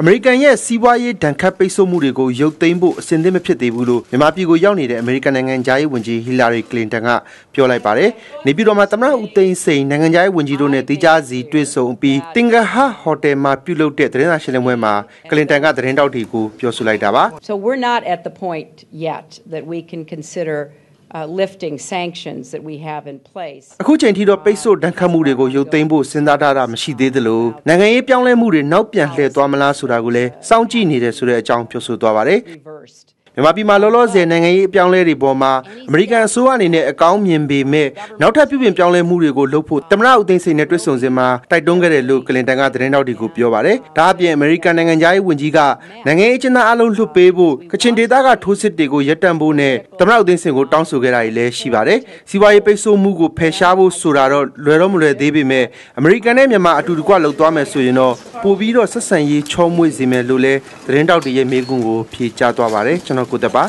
အမေရိကန်ရဲ့စီးပွားရေးဒဏ်ခတ်ပိတ်ဆို့မှုတွေကိုရုပ်သိမ်းဖို့အစဉ်သင့်မဖြစ်သေးဘူးလို့မြန်မာပြည်ကိုရောက်နေတဲ့အမေရိကန်နိုင်ငံသားရေးဝန်ကြီးဟီလာရီကလင်တန်ကပြောလိုက်ပါတယ်။နေပြည်တော်မှာသမ္မတဦးသိန်းစိန်နိုင်ငံသားရေးဝန်ကြီးတို့နဲ့တေးကြစီတွေ့ဆုံပြီးတင်္ဂဟာဟိုတယ်မှာပြုလုပ်တဲ့သတင်းစာရှင်းလင်းပွဲမှာကလင်တန်ကသတင်းတောက်တွေကိုပြောဆိုလိုက်တာပါ။ So we're not at the point yet that we can consider uh, lifting sanctions that we have in place. အခုချိန်ထိတော့ပိတ်ဆို့ဒဏ်ခတ်မှုတွေကိုရုပ်သိမ်းဖို့စဉ်းစားထားတာမရှိသေးသလိုနိုင်ငံရေးပြောင်းလဲမှုတွေနောက်ပြန်လှည့်သွားမလားဆိုတာကိုလည်းစောင့်ကြည့်နေတယ်ဆိုတဲ့အကြောင်းပြောဆိုသွားပါတယ် Reversed. မြန်မာပြည်မှာလောလောဆယ်နိုင်ငံရေးအပြောင်းလဲတွေပေါ်မှာအမေရိကန်အစိုးရအနေနဲ့အကောင်းမြင်ပေမဲ့နောက်ထပ်ပြုပြင်ပြောင်းလဲမှုတွေကိုလုပ်ဖို့တမနာဦးသိန်းစိန်နဲ့တွေ့ဆုံစဉ်မှာတိုက်တွန်းခဲ့တယ်လို့ကလင်တန်ကသတင်းတောက်တွေကိုပြောပါတယ်။ဒါအပြင်အမေရိကန်နိုင်ငံသားရေးဝန်ကြီးကနိုင်ငံရေးအကျဉ်းသားအလုံးလွှတ်ပေးဖို့ကချင်ဒေသကထိုးစစ်တွေကိုရပ်တန့်ဖို့နဲ့တမနာဦးသိန်းစိန်ကိုတောင်းဆိုခဲ့တာတွေလည်းရှိပါတယ်။စီးပွားရေးပိတ်ဆို့မှုကိုဖယ်ရှားဖို့ဆိုတာတော့လွယ်တော့မလွယ်သေးပေမဲ့အမေရိကန်နဲ့မြန်မာအတူတကွလှုပ်သွားမယ်ဆိုရင်တော့ ပိုပြီးတော့ဆက်ဆံရေးချောမွေ့စေမယ်လို့လည်းသတင်းတောက်တွေရဲ့မေးခွန်းကိုဖြေကြားသွားပါတယ်။ကျွန်တော်ကိုသက်ပါ